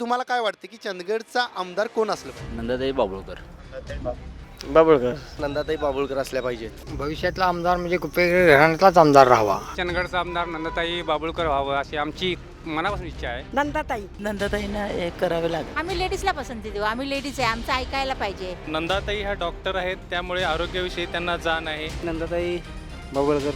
तुम्हाला काय वाटतं की चंदगडचा आमदार कोण असलं पाहिजे? नंदाताई बाबुळकर. बाबुळकर. नंदाताई बाबुळकर असल्या पाहिजेत भविष्यातला आमदार म्हणजे कुपेकर घराण्यातलाच आमदार राहावा. चंदगडचा आमदार नंदताई बाबुळकर व्हावं अशी आमची मनापासून इच्छा आहे. नंदाताई. नंदाताईंना हे करावे लागेल. आम्ही लेडीजला पसंती देऊ. आम्ही लेडीज आहे आमचं ऐकायला पाहिजे. नंदाताई ह्या डॉक्टर आहेत त्यामुळे आरोग्याविषयी त्यांना जाण आहे. नंदाताई बाबुळकर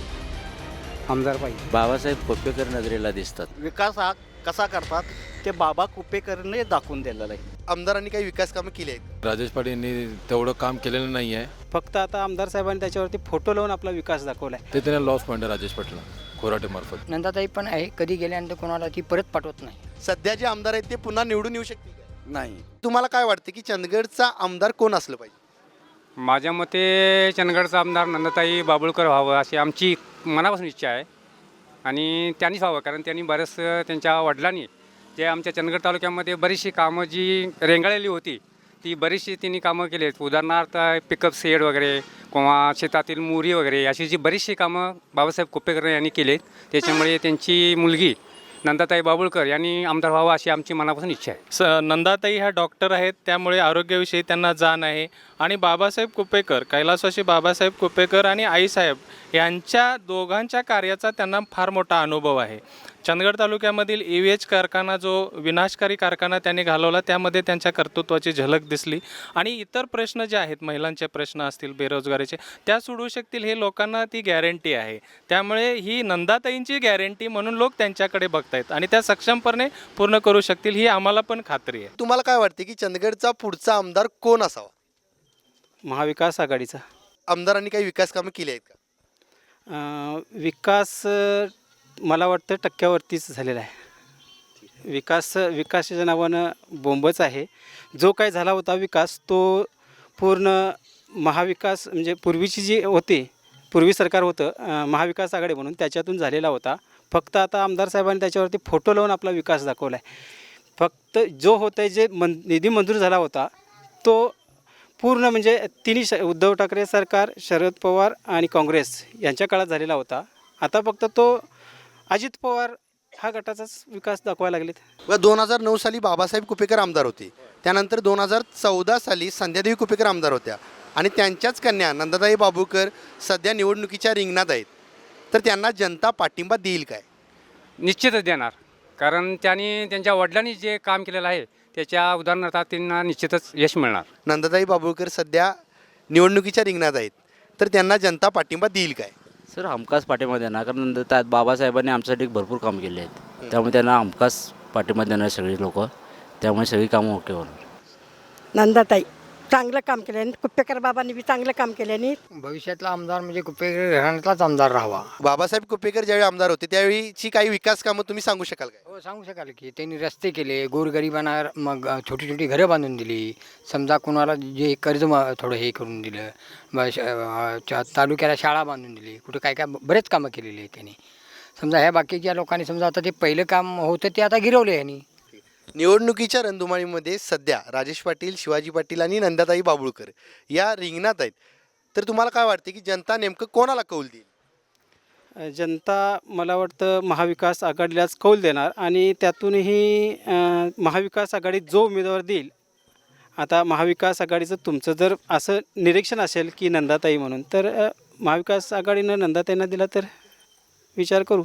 आमदार पाहिजे. बाबासाहेब कोपेकर नजरेला दिसतात. विकास हा कसा करतात ते बाबा कुपेकरने दाखवून दिलेलं आहे. आमदारांनी काही विकास कामं केली आहेत? राजेश पाटील यांनी तेवढं काम केलेलं नाही आहे फक्त आता आमदार साहेबांनी त्याच्यावरती फोटो लावून आपला विकास दाखवलाय. ते त्यांना लॉस पॉईंट आहे राजेश पाटील. खोराटे मार्फत. नंदाताई पण आहे कधी गेल्यानंतर कोणाला ती परत पाठवत नाही. सध्या जे आमदार आहेत ते पुन्हा निवडून येऊ शकतील का? नाही. तुम्हाला काय वाटतं की चंदगडचा आमदार कोण असलं पाहिजे? माझ्या मते चंदगडचा आमदार नंदताई बाबुळकर व्हावं अशी आमची मनापासून इच्छा आहे. आणि त्यांनीच व्हावं कारण त्यांनी बरेच त्यांच्या वडिलांनी जे आमच्या चंदगड तालुक्यामध्ये बरीचशी कामं जी रेंगाळलेली होती ती बरीचशी त्यांनी कामं केली आहेत. उदाहरणार्थ पिकअप सेड वगैरे किंवा शेतातील मुरी वगैरे अशी जी बरीचशी कामं बाबासाहेब कुपेकर यांनी केली आहेत त्याच्यामुळे त्यांची मुलगी नंदाताई बाबुळकर यांनी आमदार व्हावं अशी आमची मनापासून इच्छा आहे. स नंदाताई ह्या डॉक्टर आहेत त्यामुळे आरोग्याविषयी त्यांना जाण आहे. आणि बाबासाहेब कुपेकर कैलासवाशी बाबासाहेब कुपेकर आणि आईसाहेब यांच्या दोघांच्या कार्याचा त्यांना फार मोठा अनुभव आहे. चंदगड तालुक्यामधील ई व्ही एच कारखाना जो विनाशकारी कारखाना त्यांनी घालवला त्यामध्ये त्यांच्या कर्तृत्वाची झलक दिसली. आणि इतर प्रश्न जे आहेत महिलांचे प्रश्न असतील बेरोजगारीचे त्या सोडवू शकतील हे लोकांना ती गॅरंटी आहे. त्यामुळे ही नंदाताईंची गॅरंटी म्हणून लोक त्यांच्याकडे बघतायत आणि त्या सक्षमपणे पूर्ण करू शकतील ही आम्हाला पण खात्री आहे. तुम्हाला काय वाटतं की चंदगडचा पुढचा आमदार कोण असावा? महाविकास आघाडीचा. आमदारांनी काही विकास कामं केली आहेत का? अं, विकास अं, मला वाटतं टक्क्यावरतीच झालेला आहे. विकास विकासाच्या नावानं बोंबच आहे. जो काय झाला होता विकास तो पूर्ण महाविकास म्हणजे पूर्वीची जी होती पूर्वी सरकार होतं महाविकास आघाडी म्हणून त्याच्यातून झालेला होता. फक्त आता आमदार साहेबांनी त्याच्यावरती फोटो लावून आपला विकास दाखवला आहे फक्त जो होतं जे मन निधी मंजूर झाला होता तो पूर्ण म्हणजे तिन्ही श उद्धव ठाकरे सरकार शरद पवार आणि काँग्रेस यांच्या काळात झालेला होता. आता फक्त तो अजित पवार हा गटाचाच विकास दाखवायला लागलेत. व दोन हजार नऊ साली बाबासाहेब कुपेकर आमदार होते. त्यानंतर दोन हजार चौदा साली संध्यादेवी कुपेकर आमदार होत्या. आणि त्यांच्याच कन्या नंदाताई बाबूकर सध्या निवडणुकीच्या रिंगणात आहेत. तर त्यांना जनता पाठिंबा देईल काय? निश्चितच देणार. कारण त्यांनी त्यांच्या वडिलांनी जे काम केलेलं आहे त्याच्या उदाहरणार्थ त्यांना निश्चितच यश मिळणार. नंदाताई बाबूकर सध्या निवडणुकीच्या रिंगणात आहेत. तर त्यांना जनता पाठिंबा देईल काय? सर हमखास पाठिंबा देणार. कारण त्यात बाबासाहेबांनी आमच्यासाठी भरपूर काम केले आहेत. त्यामुळे त्यांना हमखास पाठिंबा देणार सगळी लोक. त्यामुळे सगळी कामं ओके होणार. नंदाताई. चांगलं काम केल्याने कुप्पेकर बाबांनी बी चांगलं काम केल्याने भविष्यातला आमदार म्हणजे कुपेकर घराण्यातलाच आमदार राहावा. बाबासाहेब कुपेकर ज्यावेळी आमदार होते त्यावेळीची काही विकास कामं तुम्ही सांगू शकाल काय? हो सांगू शकाल की त्यांनी रस्ते केले गोरगरिबांना मग छोटी छोटी घरं बांधून दिली. समजा कोणाला जे कर्ज म- थोडं हे करून दिलं ब- श- अ, तालुक्याला शाळा बांधून दिली कुठे काय काय बरेच कामं केलेली आहेत त्यांनी. समजा ह्या बाकीच्या लोकांनी समजा आता ते पहिलं काम होतं ते आता गिरवले यांनी. निवडणुकीच्या रणधुमाळीमध्ये सध्या राजेश पाटील शिवाजी पाटील आणि नंदाताई बाबुळकर या रिंगणात आहेत. तर तुम्हाला काय वाटते की जनता नेमकं कोणाला कौल देईल? जनता मला वाटतं महाविकास आघाडीलाच कौल देणार आणि त्यातूनही अ, महाविकास आघाडीत जो उमेदवार देईल आता महाविकास आघाडीचं तुमचं जर असं निरीक्षण असेल की नंदाताई म्हणून तर अ, महाविकास आघाडीनं नंदाताईंना दिला तर विचार करू.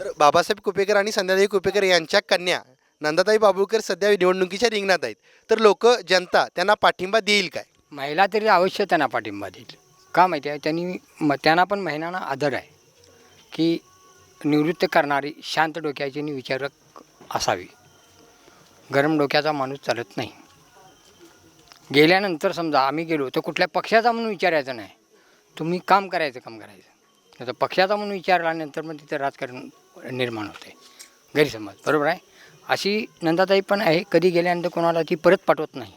तर बाबासाहेब कुपेकर आणि संध्याताई कुपेकर यांच्या कन्या नंदाताई बाबुळकर सध्या निवडणुकीच्या रिंगणात आहेत. तर लोक जनता त्यांना पाठिंबा देईल काय? महिला तरी अवश्य त्यांना पाठिंबा देईल. का माहिती आहे? त्यांनी म त्यांना पण महिलांना आदर आहे की निवृत्त करणारी शांत डोक्याची आणि विचारक असावी. गरम डोक्याचा माणूस चालत नाही. गेल्यानंतर समजा आम्ही गेलो तर कुठल्या पक्षाचा म्हणून विचारायचं नाही. तुम्ही काम करायचं काम करायचं. तर पक्षाचा म्हणून विचारल्यानंतर मग तिथं राजकारण निर्माण होते. गैरसमज बरोबर आहे? अशी नंदाताई पण आहे. कधी गेल्यानंतर कोणाला ती परत पाठवत नाही.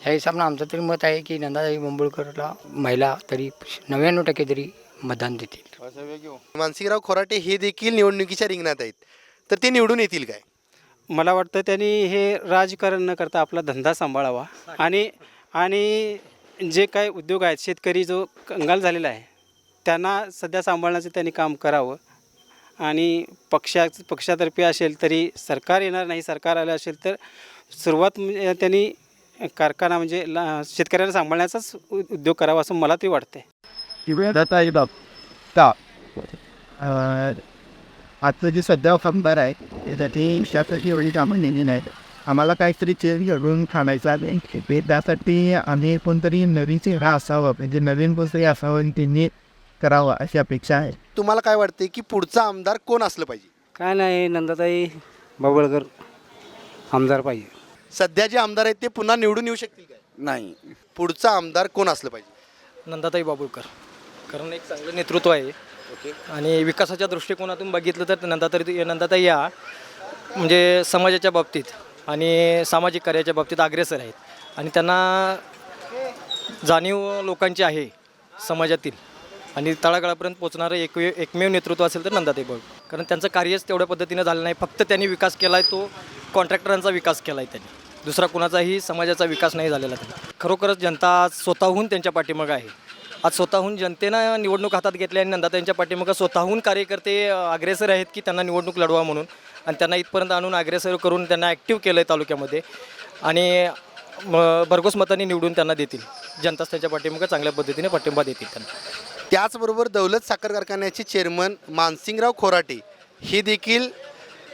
ह्या हिसाबनं आमचं तरी मत आहे की नंदाताई मुंबळकरला महिला तरी नव्याण्णव टक्के तरी मतदान देतील. मानसिंगराव खोराटे हे देखील निवडणुकीच्या रिंगणात आहेत. तर ते निवडून येतील काय? मला वाटतं त्यांनी हे राजकारण न करता आपला धंदा सांभाळावा. आणि आणि जे काय उद्योग आहेत शेतकरी जो कंगाल झालेला आहे त्यांना सध्या सांभाळण्याचं त्यांनी काम करावं. आणि पक्षा पक्षातर्फे असेल तरी सरकार येणार नाही सरकार आलं असेल तर सुरुवात म्हणजे त्यांनी कारखाना म्हणजे ला शेतकऱ्यांना सांभाळण्याचाच उद्योग करावा असं मला तरी वाटते आजचं जे सध्या खासदार आहे त्यासाठी शासकीय एवढी कामं नेली नाहीत. आम्हाला काहीतरी चेंज घडून खाणायचं आहे. त्यासाठी आम्ही कोणतरी नवीन चेहरा असावं म्हणजे नवीन कोणतरी असावं आणि त्यांनी करावं अशी अपेक्षा आहे. तुम्हाला काय वाटते की पुढचा आमदार कोण असलं पाहिजे? काय नाही नंदाताई बाबळकर आमदार पाहिजे. सध्या जे आमदार आहेत ते पुन्हा निवडून येऊ शकतील काय? नाही. पुढचा आमदार कोण असलं पाहिजे? नंदाताई बाबुळकर. कारण एक चांगलं नेतृत्व आहे. आणि विकासाच्या दृष्टिकोनातून बघितलं तर नंदाताई नंदाताई या म्हणजे समाजाच्या बाबतीत आणि सामाजिक कार्याच्या बाबतीत अग्रेसर आहेत. आणि त्यांना जाणीव लोकांची आहे समाजातील. आणि तळागाळापर्यंत पोहोचणारं एकमेव एकमेव नेतृत्व असेल तर नंदाताई बघ कारण त्यांचं कार्यच तेवढ्या पद्धतीनं झालं नाही. फक्त त्यांनी विकास केला आहे तो कॉन्ट्रॅक्टरांचा विकास केला आहे त्यांनी. दुसरा कुणाचाही समाजाचा विकास नाही झालेला त्यांना खरोखरच जनता आज स्वतःहून त्यांच्या पाठीमागं आहे. आज स्वतःहून जनतेनं निवडणूक हातात घेतली आणि नंदाताईंच्या पाठीमागं स्वतःहून कार्यकर्ते अग्रेसर आहेत की त्यांना निवडणूक लढवा म्हणून. आणि त्यांना इथपर्यंत आणून अग्रेसर करून त्यांना ॲक्टिव्ह केलं आहे तालुक्यामध्ये. आणि भरघोस मतांनी निवडून त्यांना देतील. जनताच त्यांच्या पाठीमागं चांगल्या पद्धतीने पाठिंबा देतील त्यांना. त्याचबरोबर दौलत साखर कारखान्याचे चेअरमन मानसिंगराव खोराटे हे देखील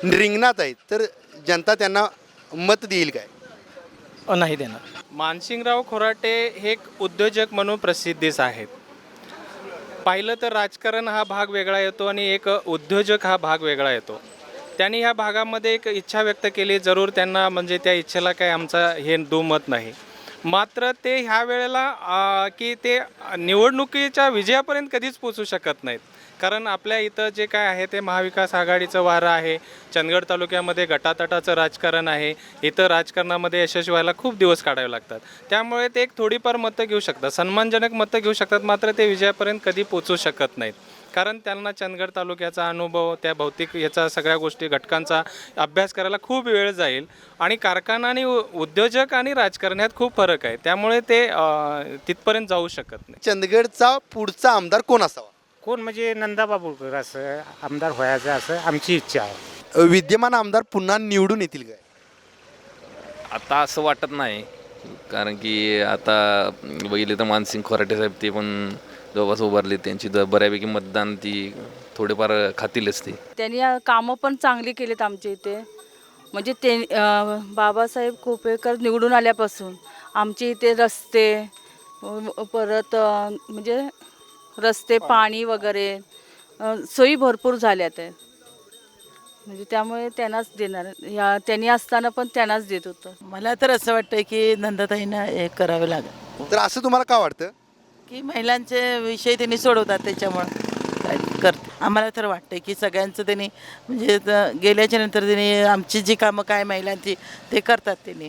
रिंगणात आहेत. तर जनता त्यांना मत देईल काय? नाही देणार. मानसिंगराव खोराटे हे एक उद्योजक म्हणून प्रसिद्धीस आहेत. पाहिलं तर राजकारण हा भाग वेगळा येतो आणि एक उद्योजक हा भाग वेगळा येतो. त्यांनी ह्या भागामध्ये एक इच्छा व्यक्त केली जरूर त्यांना म्हणजे त्या इच्छेला काही आमचा हे दुमत नाही. मात्र ते ह्या वेळेला की ते निवडणुकीच्या विजयापर्यंत कधीच पोचू शकत नाहीत. कारण आपल्या इथं जे काय आहे ते महाविकास आघाडीचं वारं आहे चंदगड तालुक्यामध्ये गटातटाचं राजकारण आहे इथं राजकारणामध्ये यशस्वी व्हायला खूप दिवस काढावे लागतात. त्यामुळे ते एक थोडीफार मतं घेऊ शकतात सन्मानजनक मतं घेऊ शकतात मात्र ते विजयापर्यंत कधी पोचू शकत नाहीत. कारण त्यांना चंदगड तालुक्याचा अनुभव त्या भौतिक याचा सगळ्या गोष्टी घटकांचा अभ्यास करायला खूप वेळ जाईल. आणि कारखाना आणि उद्योजक आणि राजकारण यात खूप फरक आहे. त्यामुळे ते तिथपर्यंत जाऊ शकत नाही. चंदगडचा पुढचा आमदार कोण असावा? कोण म्हणजे नंदा बाबुळकर असं आमदार व्हायचं असं आमची इच्छा आहे. विद्यमान आमदार पुन्हा निवडून येतील काय? आता असं वाटत नाही. कारण की आता बघितले तर मानसिंग खोराटे साहेब ते पण जवळपास उभारले त्यांची द बऱ्यापैकी मतदान ती थोडेफार खातीलच ती. त्यांनी कामं पण चांगली केलीत आमच्या इथे. म्हणजे ते अं, बाबासाहेब कोपेकर निवडून आल्यापासून आमच्या इथे रस्ते अं, परत अं, म्हणजे रस्ते पाणी वगैरे अं, सोयी भरपूर झाल्यात. आहेत म्हणजे त्यामुळे त्यांनाच देणार या त्यांनी असताना पण त्यांनाच देत होतं. मला तर असं वाटतं की नंदाताईंना हे करावं लागेल. तर असं तुम्हाला का वाटतं? की महिलांचे विषय त्यांनी सोडवतात त्याच्यामुळं. काय करते. आम्हाला तर वाटतं की सगळ्यांचं त्यांनी म्हणजे गेल्याच्यानंतर त्यांनी आमची जी कामं काय महिलांची ते करतात त्यांनी.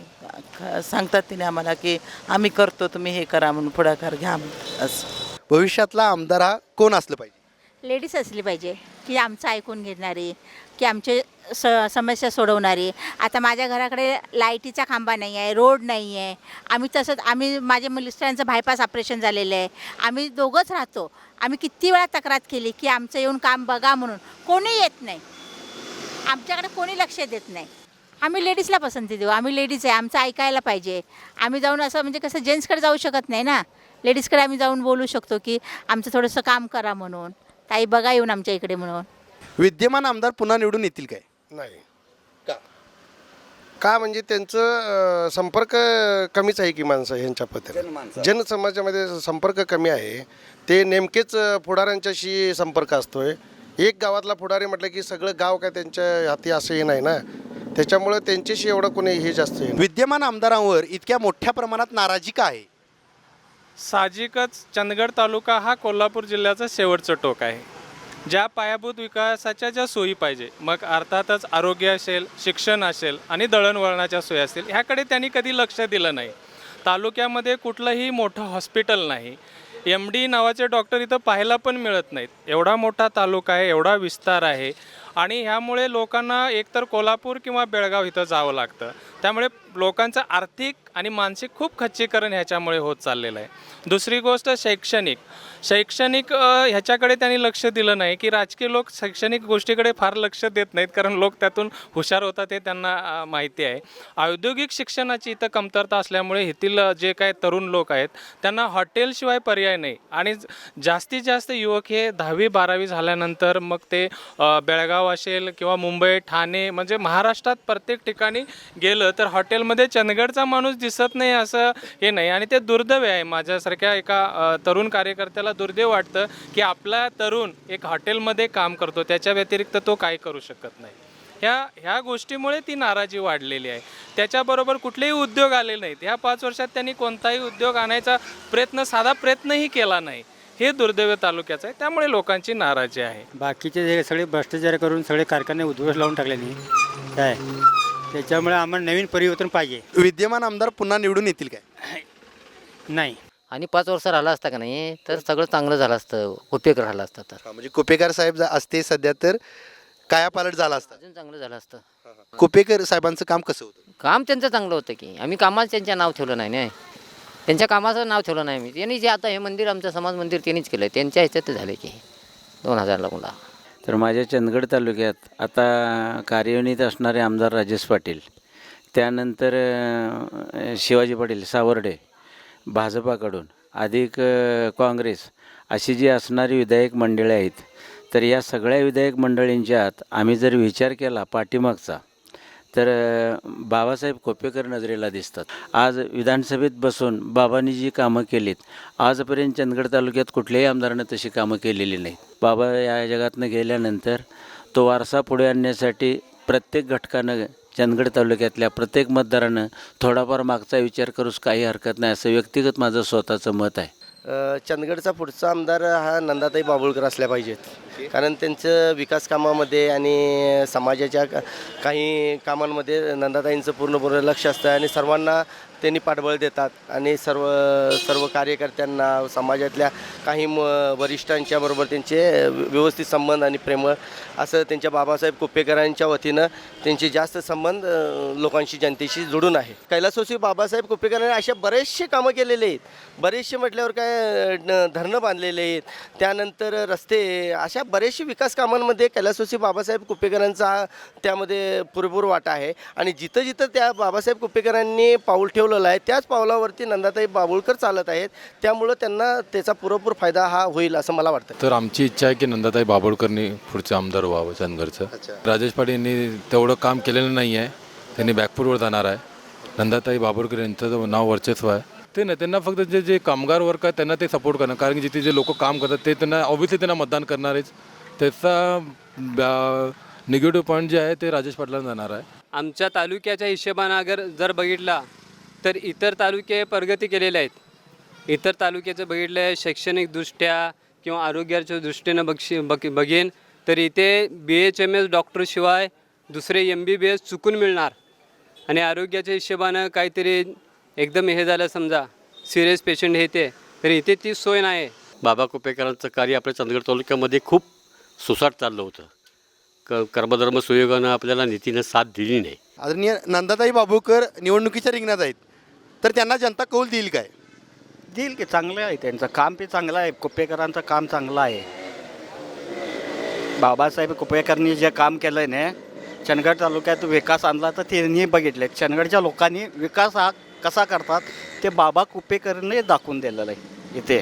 ख- सांगतात त्यांनी आम्हाला की आम्ही करतो तुम्ही हे करा म्हणून पुढाकार घ्या म्हणून. असं. भविष्यातला आमदार हा कोण असलं पाहिजे? लेडीज असली पाहिजे की आमचं ऐकून घेणारी की आमचे स समस्या सोडवणारी. आता माझ्या घराकडे लाईटीचा खांबा नाही आहे रोड नाही आहे. आम्ही तसंच आम्ही माझ्या मिस्टरांचं बायपास ऑपरेशन झालेलं आहे. आम्ही दोघंच राहतो. आम्ही किती वेळा तक्रार केली की आमचं येऊन काम बघा म्हणून. कोणी येत नाही. आमच्याकडे कोणी लक्ष देत नाही. आम्ही लेडीजला पसंती देऊ. आम्ही लेडीज आहे आमचं ऐकायला पाहिजे. आम्ही जाऊन असं म्हणजे कसं जेंट्सकडे जाऊ शकत नाही ना. लेडीजकडे आम्ही जाऊन बोलू शकतो की आमचं थोडंसं काम करा म्हणून. ताई बघा येऊन आमच्या इकडे म्हणून. विद्यमान आमदार पुन्हा निवडून येतील काय? नाही. का? का म्हणजे त्यांचं अं, संपर्क कमीच आहे की माणसं ह्यांच्या पद्धतीने? जनसमाजामध्ये संपर्क कमी आहे. ते नेमकेच अं, पुढाऱ्यांच्याशी संपर्क असतोय. एक गावातला पुढारी म्हटलं की सगळं गाव काय त्यांच्या हाती असं हे नाही ना? त्याच्यामुळं त्यांच्याशी एवढं कोणी हे जास्त हे नाही. विद्यमान आमदारांवर इतक्या मोठ्या प्रमाणात नाराजी का आहे? साहजिकच चंदगड तालुका हा कोल्हापूर जिल्ह्याचं शेवटचं टोक आहे. ज्या पायाभूत विकासाच्या ज्या सोयी पाहिजे मग अर्थातच आरोग्य असेल शिक्षण असेल आणि दळणवळणाच्या सोयी असतील ह्याकडे त्यांनी कधी लक्ष दिलं नाही. तालुक्यामध्ये कुठलंही मोठं हॉस्पिटल नाही. एम डी नावाचे डॉक्टर इथं पाहायला पण मिळत नाहीत. एवढा मोठा तालुका आहे एवढा विस्तार आहे आणि ह्यामुळे लोकांना एकतर कोल्हापूर किंवा बेळगाव इथं जावं लागतं. त्यामुळे लोकांचं आर्थिक आणि मानसिक खूप खच्चीकरण ह्याच्यामुळे होत चाललेलं आहे. दुसरी गोष्ट शैक्षणिक. शैक्षणिक ह्याच्याकडे त्यांनी लक्ष दिलं नाही की राजकीय लोक शैक्षणिक गोष्टीकडे फार लक्ष देत नाहीत कारण लोक त्यातून हुशार होतात हे त्यांना माहिती आहे. औद्योगिक शिक्षणाची इथं कमतरता असल्यामुळे येथील जे काय तरुण लोक आहेत त्यांना हॉटेलशिवाय पर्याय नाही. आणि जास्तीत जास्त युवक हे दहावी बारावी झाल्यानंतर मग ते बेळगाव असेल किंवा मुंबई ठाणे म्हणजे महाराष्ट्रात प्रत्येक ठिकाणी गेलं तर हॉटेल मध्ये चंदगडचा माणूस दिसत नाही असं हे नाही. आणि ते दुर्दैव आहे. माझ्यासारख्या एका तरुण कार्यकर्त्याला दुर्दैव वाटतं की आपला तरुण एक हॉटेलमध्ये काम करतो. त्याच्या व्यतिरिक्त तो काय करू शकत नाही. ह्या ह्या गोष्टीमुळे ती नाराजी वाढलेली आहे. त्याच्याबरोबर कुठलेही उद्योग आले नाहीत. ह्या पाच वर्षात त्यांनी कोणताही उद्योग आणायचा प्रयत्न साधा प्रयत्नही केला नाही. हे दुर्दैव तालुक्याचं आहे. त्यामुळे लोकांची नाराजी आहे. बाकीचे हे सगळे भ्रष्टाचार करून सगळे कारखाने उद्ध्वस्त लावून टाकले नाही. काय? त्याच्यामुळे आम्हाला नवीन परिवर्तन पाहिजे. विद्यमान आमदार पुन्हा निवडून येतील काय? नाही. आणि पाच वर्ष राहिला असता का नाही तर सगळं चांगलं झालं असतं उपयोग राहिला असता तर. हा, म्हणजे कुपेकर साहेब जा- असते सध्या तर कायापालट झाला असता. अजून चांगलं झालं असतं. कुपेकर साहेबांचं काम कसं होतं? काम त्यांचं चांगलं होतं की आम्ही कामाला त्यांच्या नाव ठेवलं नाही नाही त्यांच्या कामाचं नाव ठेवलं नाही मी त्यांनी जे आता हे मंदिर आमचं समाज मंदिर त्यांनीच केलं. त्यांच्या ह्याच्यात झालं की दोन हजारला मुला तर माझ्या चंदगड तालुक्यात आता कार्यान्वित असणारे आमदार राजेश पाटील त्यानंतर शिवाजी पाटील सावर्डे भाजपाकडून अधिक काँग्रेस अशी जी असणारी विधायक मंडळी आहेत तर या सगळ्या विधायक आत आम्ही जर विचार केला पाठीमागचा तर बाबासाहेब कोपेकर नजरेला दिसतात. आज विधानसभेत बसून बाबांनी जी कामं केलीत आजपर्यंत चंदगड तालुक्यात कुठल्याही आमदारानं तशी कामं केलेली नाहीत. बाबा या जगातनं गेल्यानंतर तो वारसा पुढे आणण्यासाठी प्रत्येक घटकानं चंदगड तालुक्यातल्या प्रत्येक मतदारानं थोडाफार मागचा विचार करूस काही हरकत नाही असं व्यक्तिगत माझं स्वतःचं मत आहे. चंदगडचा पुढचा आमदार हा नंदाताई बाबुळकर असल्या पाहिजेत. कारण त्यांचं विकास कामामध्ये आणि समाजाच्या काही कामांमध्ये नंदाताईंचं पूर्णपूर्ण लक्ष असतं आणि सर्वांना त्यांनी पाठबळ देतात आणि सर्व सर्व कार्यकर्त्यांना समाजातल्या काही म वरिष्ठांच्या बरोबर त्यांचे व्यवस्थित संबंध आणि प्रेमळ असं त्यांच्या बाबासाहेब कुपेकरांच्या वतीनं त्यांचे जास्त संबंध लोकांशी जनतेशी जोडून आहे. कैलासोशी बाबासाहेब कुपेकरांनी अशा बरेचसे कामं केलेले आहेत. बरेचसे म्हटल्यावर काय न- धरणं बांधलेले आहेत. त्यानंतर रस्ते अशा बरेचसे विकास कामांमध्ये कैलासोशी बाबासाहेब कुपेकरांचा त्यामध्ये पुरेपूर वाटा आहे. आणि जिथं जिथं त्या बाबासाहेब कुपेकरांनी पाऊल ठेवलेलं आहे. त्याच पावलावरती नंदाताई बाबुळकर चालत आहेत. त्यामुळं त्यांना त्याचा पुरेपूर फायदा हा होईल असं मला वाटतं. तर आमची इच्छा आहे की नंदाताई बाबोळकरनी पुढचं आमदार व्हावं चंदगडचं राजेश पाटील यांनी तेवढं काम केलेलं नाही आहे त्यांनी बॅकफूटवर जाणार आहे. नंदाताई बाबोळकर यांचं नाव वर्चस्व आहे. ते नाही त्यांना फक्त जे जे कामगार वर्ग आहे त्यांना ते सपोर्ट करणार. कारण की जिथे जे लोक काम करतात ते त्यांना ऑब्व्हियसली त्यांना मतदान करणारच त्याचा निगेटिव्ह पॉईंट जे आहे ते राजेश पाटलांना जाणार आहे. आमच्या तालुक्याच्या हिशोबानं अगर जर बघितला तर इतर तालुके प्रगती केलेले आहेत. इतर तालुक्याचं बघितलं आहे शैक्षणिकदृष्ट्या किंवा आरोग्याच्या दृष्टीनं बघशी बघ बघेन तर इथे बी एच एम एस डॉक्टरशिवाय दुसरे एम बी बी एस चुकून मिळणार. आणि आरोग्याच्या हिशोबानं काहीतरी एकदम हे झालं समजा सिरियस पेशंट हे ते तर इथे ती सोय नाही. बाबा कुपेकरांचं कार्य आपल्या चंदगड तालुक्यामध्ये खूप सुसाट चाललं होतं. क कर्मधर्म सुयोगानं आपल्याला नीतीनं साथ दिली नाही. आदरणीय नंदाताई बाबूकर निवडणुकीच्या रिंगणात आहेत. तर त्यांना जनता कौल देईल काय? देईल की चांगलं आहे त्यांचं काम बी चांगलं आहे कुपेकरांचं काम चांगलं आहे. बाबासाहेब कुपेकरांनी जे काम केलं आहे ना चंदगड तालुक्यात विकास आणला तर त्यांनी बघितले चंदगडच्या लोकांनी विकास हा कसा करतात ते बाबा कुपेकरने दाखवून दिलेलं आहे इथे.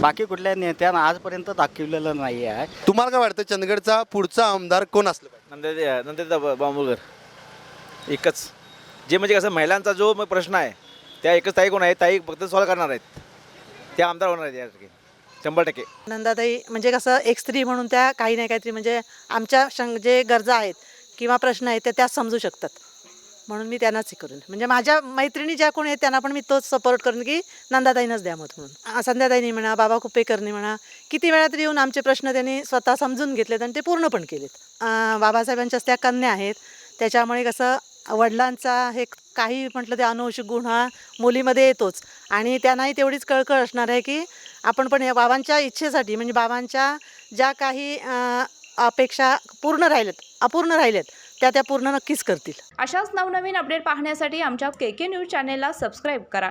बाकी कुठल्या नेत्यानं आजपर्यंत दाखवलेलं नाही आहे. तुम्हाला काय वाटतं चंदगडचा पुढचा आमदार कोण असलं पाहिजे? नंतर नंतर बांबुळकर. एकच. जे म्हणजे कसं महिलांचा जो मग प्रश्न आहे त्या एकच ताई कोण आहे ताई फक्त सॉल्व करणार आहेत. त्या आमदार होणार आहेत यासाठी. शंभर टक्के. नंदाताई म्हणजे कसं एक स्त्री म्हणून त्या काही नाही काहीतरी म्हणजे आमच्या शं जे गरजा आहेत किंवा प्रश्न आहेत ते त्या समजू शकतात. म्हणून मी त्यांनाच हे करून म्हणजे माझ्या मैत्रिणी ज्या कोणी आहेत त्यांना पण मी तोच सपोर्ट करून की नंदाताईनंच द्या मत म्हणून. संध्याताईनी म्हणा बाबा कुपेकरनी म्हणा किती वेळात येऊन आमचे प्रश्न त्यांनी स्वतः समजून घेतलेत आणि ते पूर्ण पण केलेत. आ, बाबासाहेबांच्याच त्या कन्या आहेत. त्याच्यामुळे कसं वडिलांचा हे काही म्हटलं ते अनुवंशिक गुण हा मुलीमध्ये येतोच. आणि त्यांनाही तेवढीच कळकळ असणार आहे की आपण पण या बाबांच्या इच्छेसाठी म्हणजे बाबांच्या ज्या काही अपेक्षा पूर्ण राहिल्यात अपूर्ण राहिल्यात त्या त्या पूर्ण नक्कीच करतील. अशाच नवनवीन अपडेट पाहण्यासाठी आमच्या के के न्यूज चॅनेलला सबस्क्राईब करा.